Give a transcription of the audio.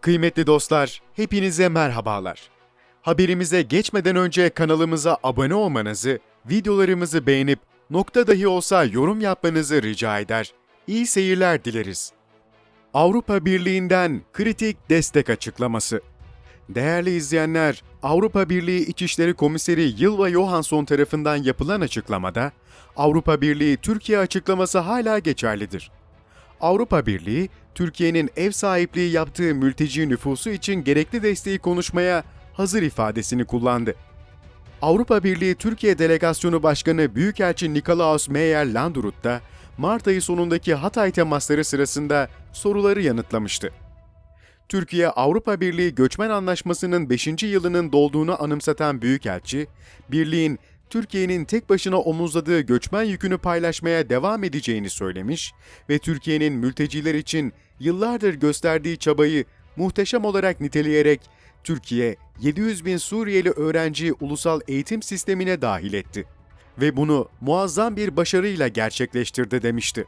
Kıymetli dostlar, hepinize merhabalar. Haberimize geçmeden önce kanalımıza abone olmanızı, videolarımızı beğenip nokta dahi olsa yorum yapmanızı rica eder. İyi seyirler dileriz. Avrupa Birliği'nden kritik destek açıklaması. Değerli izleyenler, Avrupa Birliği İçişleri Komiseri Ylva Johansson tarafından yapılan açıklamada, Avrupa Birliği Türkiye açıklaması hala geçerlidir. Avrupa Birliği, Türkiye'nin ev sahipliği yaptığı mülteci nüfusu için gerekli desteği konuşmaya hazır ifadesini kullandı. Avrupa Birliği Türkiye Delegasyonu Başkanı Büyükelçi Nikolaus Meyer Landrut da Mart ayı sonundaki Hatay temasları sırasında soruları yanıtlamıştı. Türkiye Avrupa Birliği Göçmen Anlaşması'nın 5. yılının dolduğunu anımsatan Büyükelçi, Birliğin Türkiye'nin tek başına omuzladığı göçmen yükünü paylaşmaya devam edeceğini söylemiş ve Türkiye'nin mülteciler için yıllardır gösterdiği çabayı muhteşem olarak niteleyerek Türkiye 700 bin Suriyeli öğrenciyi ulusal eğitim sistemine dahil etti ve bunu muazzam bir başarıyla gerçekleştirdi demişti.